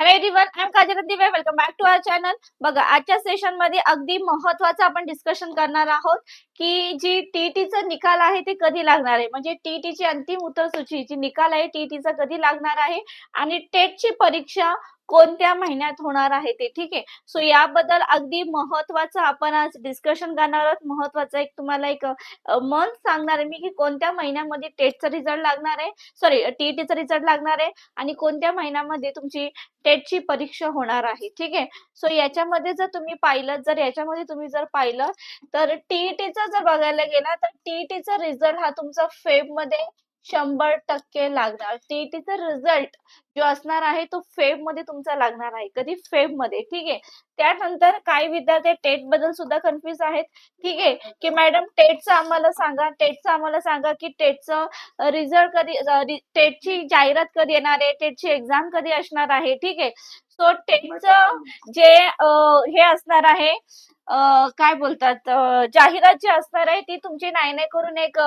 Hello everyone I am Kajal Dive welcome back to our channel बघा आजच्या सेशनमध्ये अगदी महत्वाचं आपण डिस्कशन करणार आहोत की जी टीईटीचा निकाल आहे ते कधी लागणार आहे? म्हणजे टीईटीची अंतिम उत्तरसूची जी निकाल आहे टीईटीचा कधी लागणार आहे? आणि टेटची परीक्षा कोणत्या महिन्यात होणार आहे ते ठीक आहे? सो याबद्दल अगदी महत्वाचं आपण आज डिस्कशन करणार आहोत. महत्वाचं एक तुम्हाला एक मंथ सांगणार आहे मी की कोणत्या महिन्यामध्ये टेटचा रिझल्ट लागणार आहे. सॉरी टीईटीचा रिझल्ट लागणार आहे आणि कोणत्या महिन्यामध्ये तुमची टेटची परीक्षा होणार आहे ठीक आहे? सो याच्यामध्ये जर तुम्ही पाहिलं जर याच्यामध्ये तुम्ही जर पाहिलं तर टीईटीचा जर बघायला गेला तर टीईटीचा रिझल्ट हा तुमचा फेबमध्ये शंभर टक्के लागणार. टीईटीचा रिझल्ट जो असणार आहे तो फेबमध्ये तुमचा लागणार आहे. कधी? फेबमध्ये. ठीक आहे? त्यानंतर काही विद्यार्थी टेटबद्दल सुद्धा कन्फ्युज आहेत. ठीक आहे? की मॅडम टेटचं आम्हाला सांगा. टेटचं आम्हाला सांगा की टेटचं रिझल्ट कधी टेटची जाहिरात कधी येणार आहे? टेटची एक्झाम कधी असणार आहे? ठीक आहे? सो टेटचं जे हे असणार आहे काय बोलतात जाहिरात जी असणार आहे ती तुमची नाही नाही करून एक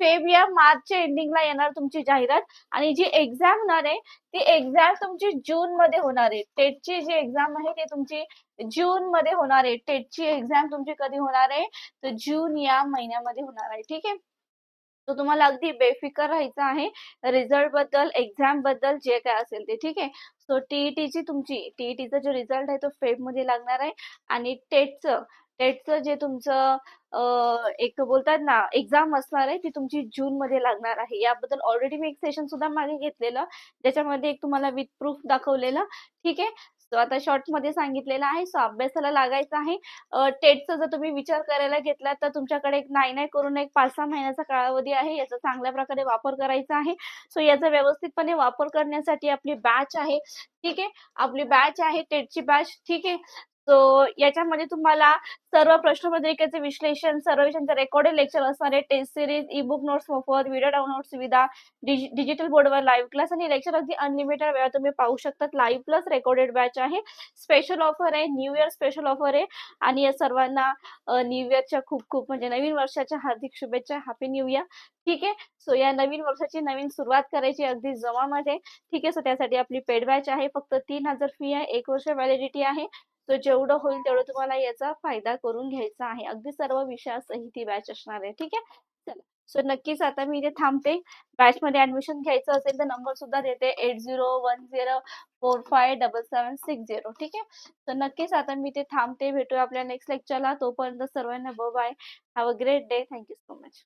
फेब या मार्चच्या एंडिंगला येणार तुमची जाहिरात. आणि जी एक्झाम होणार आहे ती एक्झाम तुमची जून मध्ये होणार आहे. टेटची जी एक्झाम आहे ती तुमची जून मध्ये होणार आहे. टेटची एक्झाम तुमची कधी होणार आहे? तर जून या महिन्यामध्ये होणार आहे. ठीक आहे? तो तुम्हाला अगदी बेफिकर राहायचं आहे. रिझल्टबद्दल एक्झामबद्दल जे काय असेल ते ठीक आहे? सो टीईटीची तुमची टीईटीचा जो रिझल्ट आहे तो फेबमध्ये लागणार आहे. आणि टेटचं टेटचं जे तुमचं एक बोलतात ना एक्झाम असणार आहे ती तुमची जून मध्ये लागणार आहे. याबद्दल ऑलरेडी मी एक सेशन सुद्धा मागे घेतलेलं. ज्याच्यामध्ये एक तुम्हाला विथ प्रूफ दाखवलेलं. ठीक आहे? सो आता शॉर्टमध्ये सांगितलेलं आहे सो अभ्यासाला लागायचं आहे. टेटचा जर तुम्ही विचार करायला घेतला तर तुमच्याकडे एक नाही नाही करून एक पाच सहा महिन्याचा कालावधी आहे. याचा चांगल्या प्रकारे वापर करायचा आहे. सो याचा व्यवस्थितपणे वापर करण्यासाठी आपली बॅच आहे. ठीक आहे? आपली बॅच आहे टेटची बॅच ठीक आहे? सो याच्यामध्ये तुम्हाला सर्व प्रश्नपत्रिकेचे विश्लेषण सर्व विषयांचे रेकॉर्डेड लेक्चर असणारे test series e book notes मोफत व्हिडिओ डाउनलोड सुविधा डिजिटल बोर्डवर लाईव्ह क्लास आणि लेक्चर अगदी अनलिमिटेड वेळा तुम्ही पाहू शकतात. लाईव्ह प्लस रेकॉर्डेड बॅच आहे. स्पेशल ऑफर आहे. न्यू इयर स्पेशल ऑफर आहे. आणि या सर्वांना न्यू इयरच्या खूप खूप म्हणजे नवीन वर्षाच्या हार्दिक शुभेच्छा. हॅपी न्यू इयर ठीक आहे? सो या नवीन वर्षाची नवीन सुरुवात करायची अगदी जमामध्ये. ठीक आहे? सो त्यासाठी आपली पेड बॅच आहे. फक्त तीन हजार फी आहे. एक वर्ष व्हॅलिडिटी आहे. तर जेवढं होईल तेवढं तुम्हाला याचा फायदा करून घ्यायचा आहे. अगदी सर्व विषयासही ती बॅच असणार आहे. ठीक आहे? चला. सो नक्कीच आता मी इथे थांबते. बॅच मध्ये ऍडमिशन घ्यायचं असेल तर नंबर सुद्धा देते. Eight zero one zero four five double seven six zero ठीक आहे? तर नक्कीच आता मी इथे थांबते. भेटूया आपल्या नेक्स्ट लेक्चरला तोपर्यंत सर्वांना bye have a great day thank you so much